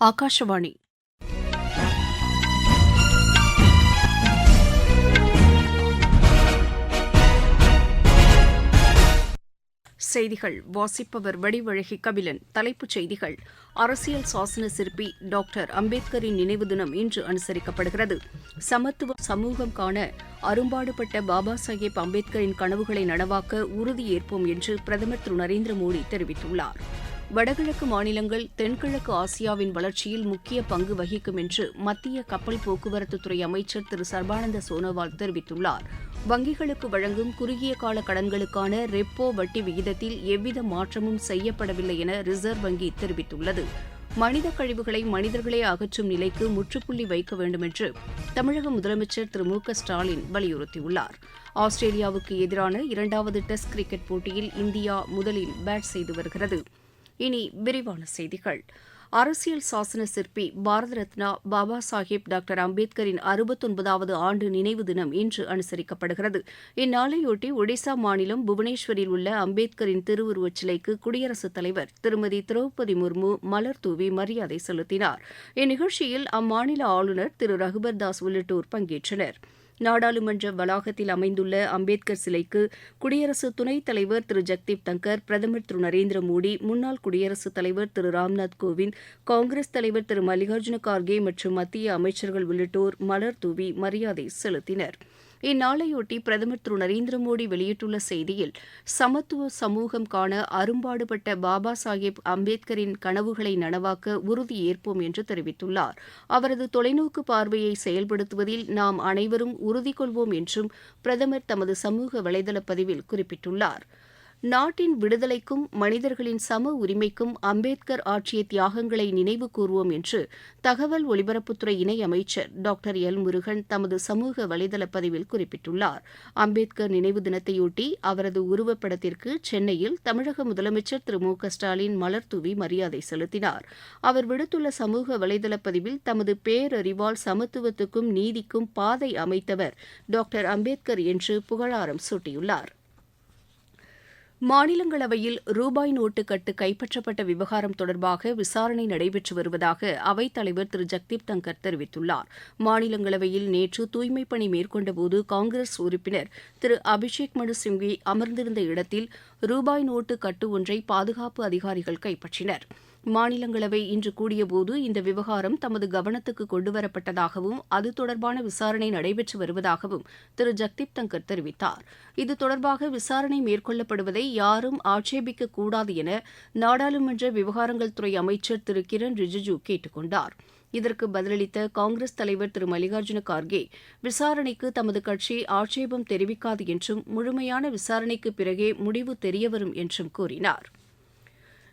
ஆகாஷவாணி செய்திகள். வாசிப்பவர் வடிவழகி கபிலன். தலைப்புச் செய்திகள். அரசியல் சாசன சிற்பி டாக்டர் அம்பேத்கரின் நினைவு தினம் இன்று அனுசரிக்கப்படுகிறது. சமத்துவ சமூகம் காண அரும்பாடுபட்ட பாபா சாஹேப் அம்பேத்கரின் கனவுகளை நனவாக்க உறுதியேற்போம் என்று பிரதமர் திரு நரேந்திர மோடி தெரிவித்துள்ளார். வடகிழக்கு மாநிலங்கள் தென்கிழக்கு ஆசியாவின் வளர்ச்சியில் முக்கிய பங்கு வகிக்கும் என்று மத்திய கப்பல் போக்குவரத்துத்துறை அமைச்சர் திரு. சர்பானந்த சோனோவால் தெரிவித்துள்ளார். வங்கிகளுக்கு வழங்கும் குறுகிய கால கடன்களுக்கான ரெப்போ வட்டி விகிதத்தில் எவ்வித மாற்றமும் செய்யப்படவில்லை என ரிசர்வ் வங்கி தெரிவித்துள்ளது. மனித கழிவுகளை மனிதர்களே அகற்றும் நிலைக்கு முற்றுப்புள்ளி வைக்க வேண்டும் என்று தமிழக முதலமைச்சர் திரு. மு. க. ஸ்டாலின் வலியுறுத்தியுள்ளார். ஆஸ்திரேலியாவுக்கு எதிரான இரண்டாவது டெஸ்ட் கிரிக்கெட் போட்டியில் இந்தியா முதலில் பேட் செய்து வருகிறது. இனி விரிவான செய்திகள். அரசியல் சாசன சிற்பி பாரத ரத்னா பாபா சாஹேப் டாக்டர் அம்பேத்கரின் அறுபத்தொன்பதாவது ஆண்டு நினைவு தினம் இன்று அனுசரிக்கப்படுகிறது. இந்நாளையொட்டி ஒடிசா மாநிலம் புவனேஸ்வரில் உள்ள அம்பேத்கரின் திருவுருவச் சிலைக்கு குடியரசுத் தலைவர் திருமதி திரௌபதி முர்மு மலர் தூவி மரியாதை செலுத்தினார். இந்நிகழ்ச்சியில் அம்மாநில ஆளுநர் திரு ரகுபர் தாஸ் உள்ளிட்டோர் பங்கேற்றனர். நாடாளுமன்ற வளாகத்தில் அமைந்துள்ள அம்பேத்கர் சிலைக்கு குடியரசு துணைத் தலைவர் திரு. ஜக்தீப் தங்கர் பிரதமர் திரு. நரேந்திர மோடி முன்னாள் குடியரசுத் தலைவர் திரு. ராம்நாத் கோவிந்த் காங்கிரஸ் தலைவர் திரு. மல்லிகார்ஜுன கார்கே மற்றும் மத்திய அமைச்சர்கள் உள்ளிட்டோர் மலர் தூவி மரியாதை செலுத்தினர். இந்நாளையொட்டி பிரதமர் திரு நரேந்திர மோடி வெளியிட்டுள்ள செய்தியில் சமத்துவ சமூகம் காண அரும்பாடுபட்ட பாபா சாஹேப் அம்பேத்கரின் கனவுகளை நனவாக்க உறுதியேற்போம் என்று தெரிவித்துள்ளார். அவரது தொலைநோக்கு பார்வையை செயல்படுத்துவதில் நாம் அனைவரும் உறுதி கொள்வோம் என்றும் பிரதமர் தமது சமூக வலைதள பதிவில் குறிப்பிட்டுள்ளார். நாட்டின் விடுதலைக்கும் மனிதர்களின் சம உரிமைக்கும் அம்பேத்கர் ஆற்றிய தியாகங்களை நினைவு கூர்வோம் என்று தகவல் ஒலிபரப்புத்துறை இணை அமைச்சர் டாக்டர் எல் முருகன் தமது சமூக வலைதள பதிவில் குறிப்பிட்டுள்ளார். அம்பேத்கர் நினைவு தினத்தையொட்டி அவரது உருவப்படத்திற்கு சென்னையில் தமிழக முதலமைச்சர் திரு மு க ஸ்டாலின் மலர்தூவி மரியாதை செலுத்தினார். அவர் விடுத்துள்ள சமூக வலைதள பதிவில் தமது பேரறிவால் சமத்துவத்துக்கும் நீதிக்கும் பாதை அமைத்தவர் டாக்டர் அம்பேத்கர் என்று புகழாரம் சூட்டியுள்ளார். மாநிலங்களவையில் ரூபாய் நோட்டு கட்டு கைப்பற்றப்பட்ட விவகாரம் தொடர்பாக விசாரணை நடைபெற்று வருவதாக அவைத்தலைவர் திரு. ஜக்தீப் தங்கர் தெரிவித்துள்ளார். மாநிலங்களவையில் நேற்று தூய்மைப் பணி மேற்கொண்டபோது காங்கிரஸ் உறுப்பினர் திரு. அபிஷேக் மனு சிங்வி அமர்ந்திருந்த இடத்தில் ரூபாய் நோட்டு கட்டு ஒன்றை பாதுகாப்பு அதிகாரிகள் கைப்பற்றினர். மாநிலங்களவை இன்று கூடியபோது இந்த விவகாரம் தமது கவனத்துக்கு கொண்டுவரப்பட்டதாகவும் அது தொடர்பான விசாரணை நடைபெற்று வருவதாகவும் திரு. ஜக்தீப் தங்கர் தெரிவித்தார். இது தொடர்பாக விசாரணை மேற்கொள்ளப்படுவதை யாரும் ஆட்சேபிக்க கூடாது என நாடாளுமன்ற விவகாரங்கள் துறை அமைச்சர் திரு. கிரண் ரிஜிஜு கேட்டுக் கொண்டார். இதற்கு பதிலளித்த காங்கிரஸ் தலைவர் திரு. மல்லிகார்ஜுன கார்கே விசாரணைக்கு தமது கட்சி ஆட்சேபம் தெரிவிக்காது என்றும் முழுமையான விசாரணைக்கு பிறகே முடிவு தெரியவரும் என்றும் கூறினார்.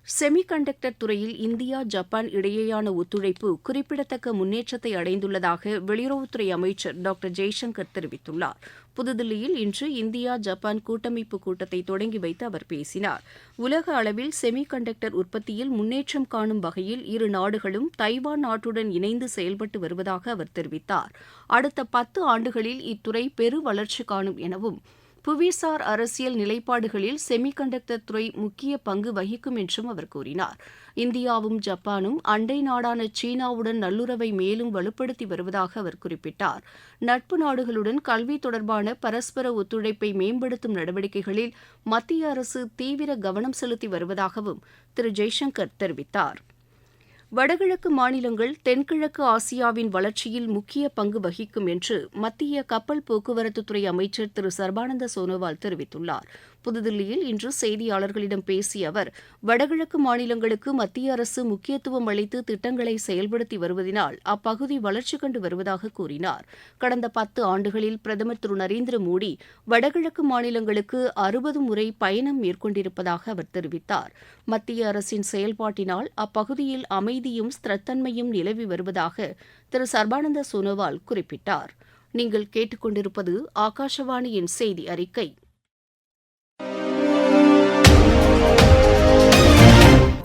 செமிகண்டக்டர் துறையில் இந்தியா ஜப்பான் இடையேயான ஒத்துழைப்பு குறிப்பிடத்தக்க முன்னேற்றத்தை அடைந்துள்ளதாக வெளியுறவுத்துறை அமைச்சர் டாக்டர் ஜெய்சங்கர் தெரிவித்துள்ளார். புதுதில்லியில் இன்று இந்தியா ஜப்பான் கூட்டமைப்பு கூட்டத்தை தொடங்கி வைத்து அவர் பேசினார். உலக அளவில் செமிகண்டக்டர் உற்பத்தியில் முன்னேற்றம் காணும் வகையில் இரு நாடுகளும் தைவான் நாட்டுடன் இணைந்து செயல்பட்டு வருவதாக அவர் தெரிவித்தார். அடுத்த பத்து ஆண்டுகளில் இத்துறை பெரு வளர்ச்சி காணும் எனவும் புவிசார் அரசியல் நிலைப்பாடுகளில் செமிகண்டக்டர் துறை முக்கிய பங்கு வகிக்கும் என்றும் அவர் கூறினார். இந்தியாவும் ஜப்பானும் அண்டை நாடான சீனாவுடன் நல்லுறவை மேலும் வலுப்படுத்தி வருவதாக அவர் குறிப்பிட்டார். நட்பு நாடுகளுடன் கல்வி தொடர்பான பரஸ்பர ஒத்துழைப்பை மேம்படுத்தும் நடவடிக்கைகளில் மத்திய அரசு தீவிர கவனம் செலுத்தி வருவதாகவும் திரு ஜெய்சங்கர் தெரிவித்தார். வடகிழக்கு மாநிலங்கள் தென்கிழக்கு ஆசியாவின் வளர்ச்சியில் முக்கிய பங்கு வகிக்கும் என்று மத்திய கப்பல் போக்குவரத்துத்துறை அமைச்சர் திரு சர்பானந்த சோனோவால் தெரிவித்துள்ளார். புதுதில்லியில் இன்று செய்தியாளர்களிடம் பேசிய அவர் வடகிழக்கு மாநிலங்களுக்கு மத்திய அரசு முக்கியத்துவம் அளித்து திட்டங்களை செயல்படுத்தி வருவதினால் அப்பகுதி வளர்ச்சி கண்டு வருவதாக கூறினார். கடந்த பத்து ஆண்டுகளில் பிரதமர் திரு நரேந்திர மோடி வடகிழக்கு மாநிலங்களுக்கு அறுபது முறை பயணம் மேற்கொண்டிருப்பதாக அவர் தெரிவித்தார். மத்திய அரசின் செயல்பாட்டினால் அப்பகுதியில் அமைதியும் ஸ்திரத்தன்மையும் நிலவி வருவதாக திரு சர்பானந்த சோனோவால் குறிப்பிட்டார். நீங்கள் கேட்டுக்கொண்டிருப்பது ஆகாஷவாணியின் செய்தி அறிக்கை.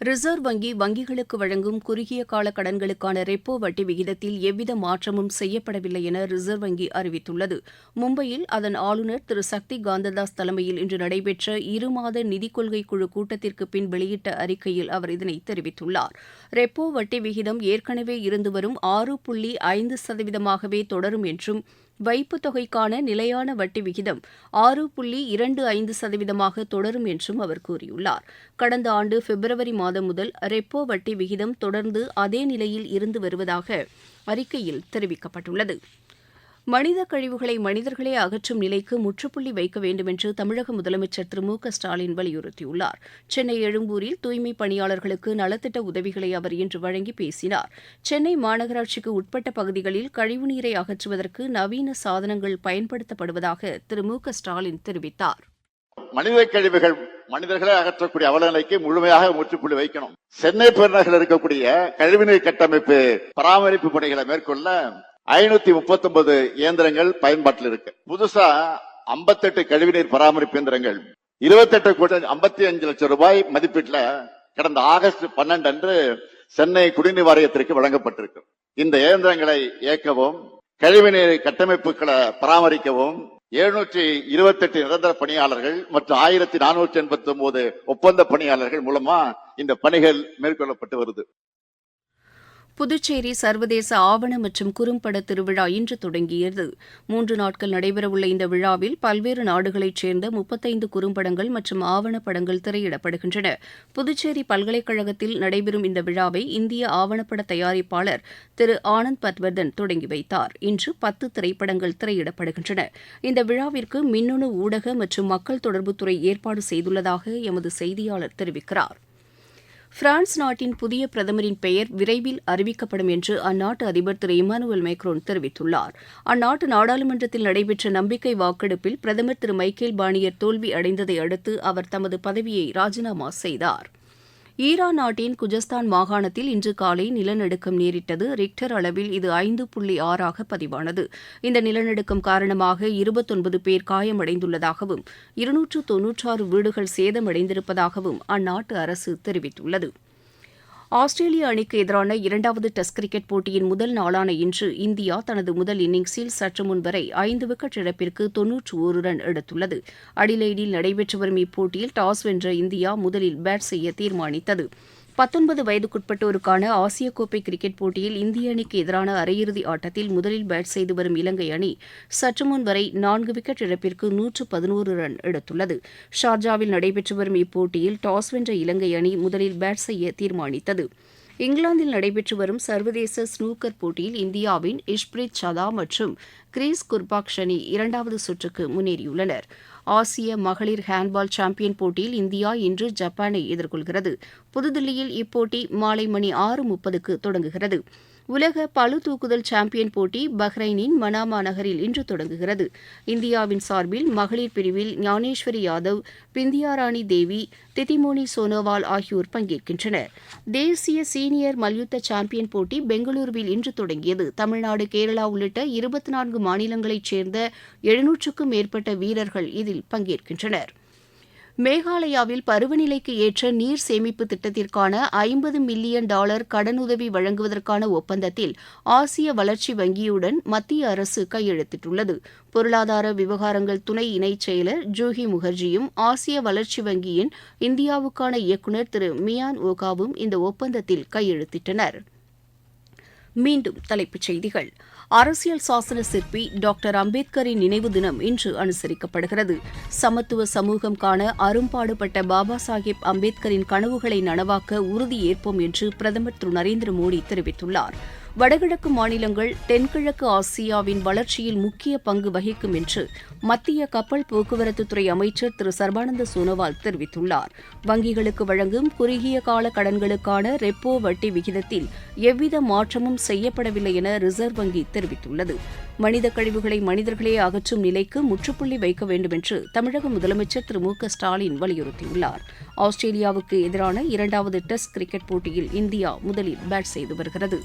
ரிசர்வ் வங்கி வங்கிகளுக்கு வழங்கும் குறுகிய கால கடன்களுக்கான ரெப்போ வட்டி விகிதத்தில் எவ்வித மாற்றமும் செய்யப்படவில்லை என ரிசர்வ் வங்கி அறிவித்துள்ளது. மும்பையில் அதன் ஆளுநர் திரு. சக்தி காந்ததாஸ் தலைமையில் இன்று நடைபெற்ற இருமாத நிதிக் கொள்கை குழு கூட்டத்திற்கு பின் வெளியிட்ட அறிக்கையில் அவர் இதனை தெரிவித்துள்ளார். ரெப்போ வட்டி விகிதம் ஏற்கனவே இருந்து வரும் ஆறு புள்ளி ஐந்து சதவீதமாகவே தொடரும் என்றும் வைப்புத் தொகைக்கான நிலையான வட்டி விகிதம் ஆறு புள்ளி இரண்டு ஐந்து சதவீதமாக தொடரும் என்றும் அவர் கூறியுள்ளார். கடந்த ஆண்டு பிப்ரவரி மாதம் முதல் ரெப்போ வட்டி விகிதம் தொடர்ந்து அதே நிலையில் இருந்து வருவதாக அறிக்கையில் தெரிவிக்கப்பட்டுள்ளது. மனித கழிவுகளை மனிதர்களே அகற்றும் நிலைக்கு முற்றுப்புள்ளி வைக்க வேண்டுமென்று தமிழக முதலமைச்சர் திரு மு க ஸ்டாலின் வலியுறுத்தியுள்ளார். சென்னை எழும்பூரில் தூய்மை பணியாளர்களுக்கு நலத்திட்ட உதவிகளை அவர் இன்று வழங்கி பேசினார். சென்னை மாநகராட்சிக்கு உட்பட்ட பகுதிகளில் கழிவுநீரை அகற்றுவதற்கு நவீன சாதனங்கள் பயன்படுத்தப்படுவதாக திரு மு க ஸ்டாலின் தெரிவித்தார். மனித கழிவுகள் மனிதர்களை அகற்றக்கூடிய அவலநிலைக்கு முழுமையாக முற்றுப்புள்ளி வைக்கணும். சென்னை பெருநகரில் இருக்கக்கூடிய கழிவுநீர் கட்டமைப்பு பராமரிப்பு பணிகளை மேற்கொள்ள ஐநூத்தி முப்பத்தி ஒன்பது இயந்திரங்கள் பயன்பாட்டில் இருக்கு. புதுசா 58 கழிவுநீர் பராமரிப்பு இயந்திரங்கள். இருபத்தெட்டு கோடி ஐம்பத்தி அஞ்சு லட்சம் ரூபாய் மதிப்பீட்டுல கடந்த ஆகஸ்ட் பன்னெண்டு அன்று சென்னை குடிநீர் வாரியத்திற்கு வழங்கப்பட்டிருக்கு. இந்த இயந்திரங்களை இயக்கவும் கழிவுநீர் கட்டமைப்புகளை பராமரிக்கவும் எழுநூற்றி இருபத்தி எட்டு நிரந்தர பணியாளர்கள் மற்றும் ஆயிரத்தி நானூற்றி எண்பத்தி ஒன்பது ஒப்பந்த பணியாளர்கள் மூலமா இந்த பணிகள் மேற்கொள்ளப்பட்டு வருது. புதுச்சேரி சர்வதேச ஆவண மற்றும் குறும்பட திருவிழா இன்று தொடங்கியது. மூன்று நாட்கள் நடைபெறவுள்ள இந்த விழாவில் பல்வேறு நாடுகளைச் சேர்ந்த முப்பத்தைந்து குறும்படங்கள் மற்றும் ஆவணப்படங்கள் திரையிடப்படுகின்றன. புதுச்சேரி பல்கலைக்கழகத்தில் நடைபெறும் இந்த விழாவை இந்திய ஆவணப்பட தயாரிப்பாளர் திரு ஆனந்த் பட்வர்தன் தொடங்கி வைத்தார். இன்று பத்து திரைப்படங்கள் திரையிடப்படுகின்றன. இந்த விழாவிற்கு மின்னணு ஊடக மற்றும் மக்கள் தொடர்புத்துறை ஏற்பாடு செய்துள்ளதாக எமது செய்தியாளர் தெரிவிக்கிறார். பிரான்ஸ் நாட்டின் புதிய பிரதமரின் பெயர் விரைவில் அறிவிக்கப்படும் என்று அந்நாட்டு அதிபர் திரு இமானுவேல் மேக்ரோன் தெரிவித்துள்ளார். அந்நாட்டு நாடாளுமன்றத்தில் நடைபெற்ற நம்பிக்கை வாக்கெடுப்பில் பிரதமர் திரு மைக்கேல் பானியர் தோல்வி அடைந்ததை அடுத்து அவர் தமது பதவியை ராஜினாமா செய்தார். ஈரான் நாட்டின் குஜஸ்தான் மாகாணத்தில் இன்று காலை நிலநடுக்கம் நேரிட்டது. ரிக்டர் அளவில் இது ஐந்து புள்ளி ஆறாக பதிவானது. இந்த நிலநடுக்கம் காரணமாக இருபத்தொன்பது பேர் காயமடைந்துள்ளதாகவும் இருநூற்று தொன்னூற்றாறு வீடுகள் சேதமடைந்திருப்பதாகவும் அந்நாட்டு அரசு தெரிவித்துள்ளது. ஆஸ்திரேலிய அணிக்கு எதிரான இரண்டாவது டெஸ்ட் கிரிக்கெட் போட்டியின் முதல் நாளான இன்று இந்தியா தனது முதல் இன்னிங்ஸில் சற்று முன்வரை ஐந்து விக்கெட் இழப்பிற்கு தொன்னூற்று ஒரு ரன் எடுத்துள்ளது. அடிலைடில் நடைபெற்று வரும் இப்போட்டியில் டாஸ் வென்ற இந்தியா முதலில் பேட் செய்ய தீர்மானித்தது. பத்தொன்பது வயதுக்குட்பட்டோருக்கான ஆசிய கோப்பை கிரிக்கெட் போட்டியில் இந்திய அணிக்கு எதிரான அரையிறுதி ஆட்டத்தில் முதலில் பேட் செய்து வரும் இலங்கை அணி சற்றுமுன் வரை நான்கு விக்கெட் இழப்பிற்கு நூற்று பதினோரு ரன் எடுத்துள்ளது. ஷார்ஜாவில் நடைபெற்று வரும் இப்போட்டியில் டாஸ் வென்ற இலங்கை அணி முதலில் பேட் செய்ய தீர்மானித்தது. இங்கிலாந்தில் நடைபெற்று வரும் சர்வதேச ஸ்னூக்கர் போட்டியில் இந்தியாவின் இஷ்பிரித் சதா மற்றும் கிரீஸ் குர்பாக்ஷனி இரண்டாவது சுற்றுக்கு முன்னேறியுள்ளனர். ஆசிய மகளிர் ஹேண்ட்பால் சாம்பியன் போட்டியில் இந்தியா இன்று ஜப்பானை எதிர்கொள்கிறது. புதுதில்லியில் இப்போட்டி மாலை மணி ஆறு முப்பதுக்கு தொடங்குகிறது. உலக பளு தூக்குதல் சாம்பியன் போட்டி பஹ்ரைனின் மனாமா நகரில் இன்று தொடங்குகிறது. இந்தியாவின் சார்பில் மகளிர் பிரிவில் ஞானேஸ்வரி யாதவ் பிந்தியாராணி தேவி திதிமோனி சோனோவால் ஆகியோர் பங்கேற்கின்றனர். தேசிய சீனியர் மல்யுத்த சாம்பியன் போட்டி பெங்களூருவில் இன்று தொடங்கியது. தமிழ்நாடு கேரளா உள்ளிட்ட இருபத்தி நான்கு மாநிலங்களைச் சேர்ந்த எழுநூற்றுக்கும் மேற்பட்ட வீரர்கள் இதில் பங்கேற்கின்றனர். மேகாலயாவில் பருவநிலைக்கு ஏற்ற நீர் சேமிப்பு திட்டத்திற்கான ஐம்பது மில்லியன் டாலர் கடனுதவி வழங்குவதற்கான ஒப்பந்தத்தில் ஆசிய வளர்ச்சி வங்கியுடன் மத்திய அரசு கையெழுத்திட்டுள்ளது. பொருளாதார விவகாரங்கள் துணை இணைச் செயலர் ஜூஹி முகர்ஜியும் ஆசிய வளர்ச்சி வங்கியின் இந்தியாவுக்கான இயக்குநர் திரு மியான் ஓகாவும் இந்த ஒப்பந்தத்தில் கையெழுத்திட்டனர். மீண்டும் தலைப்புச் செய்திகள். அரசியல் சாசன சிற்பி டாக்டர் அம்பேத்கரின் நினைவு தினம் இன்று அனுசரிக்கப்படுகிறது. சமத்துவ சமூகம் காண அரும்பாடுபட்ட பாபா சாஹேப் அம்பேத்கரின் கனவுகளை நனவாக்க உறுதி ஏற்போம் என்று பிரதமர் திரு நரேந்திர மோடி தெரிவித்துள்ளார். வடகிழக்கு மாநிலங்கள் தென்கிழக்கு ஆசியாவின் வளர்ச்சியில் முக்கிய பங்கு வகிக்கும் என்று மத்திய கப்பல் போக்குவரத்துத்துறை அமைச்சர் திரு. சர்பானந்த சோனோவால் தெரிவித்துள்ளார். வங்கிகளுக்கு வழங்கும் குறுகிய கால கடன்களுக்கான ரெப்போ வட்டி விகிதத்தில் எவ்வித மாற்றமும் செய்யப்படவில்லை என ரிசர்வ் வங்கி தெரிவித்துள்ளது. மனித கழிவுகளை மனிதர்களே அகற்றும் நிலைக்கு முற்றுப்புள்ளி வைக்க வேண்டும் என்று தமிழக முதலமைச்சர் திரு. மு. க. ஸ்டாலின் வலியுறுத்தியுள்ளார். ஆஸ்திரேலியாவுக்கு எதிரான இரண்டாவது டெஸ்ட் கிரிக்கெட் போட்டியில் இந்தியா முதலில் பேட் செய்து வருகிறது.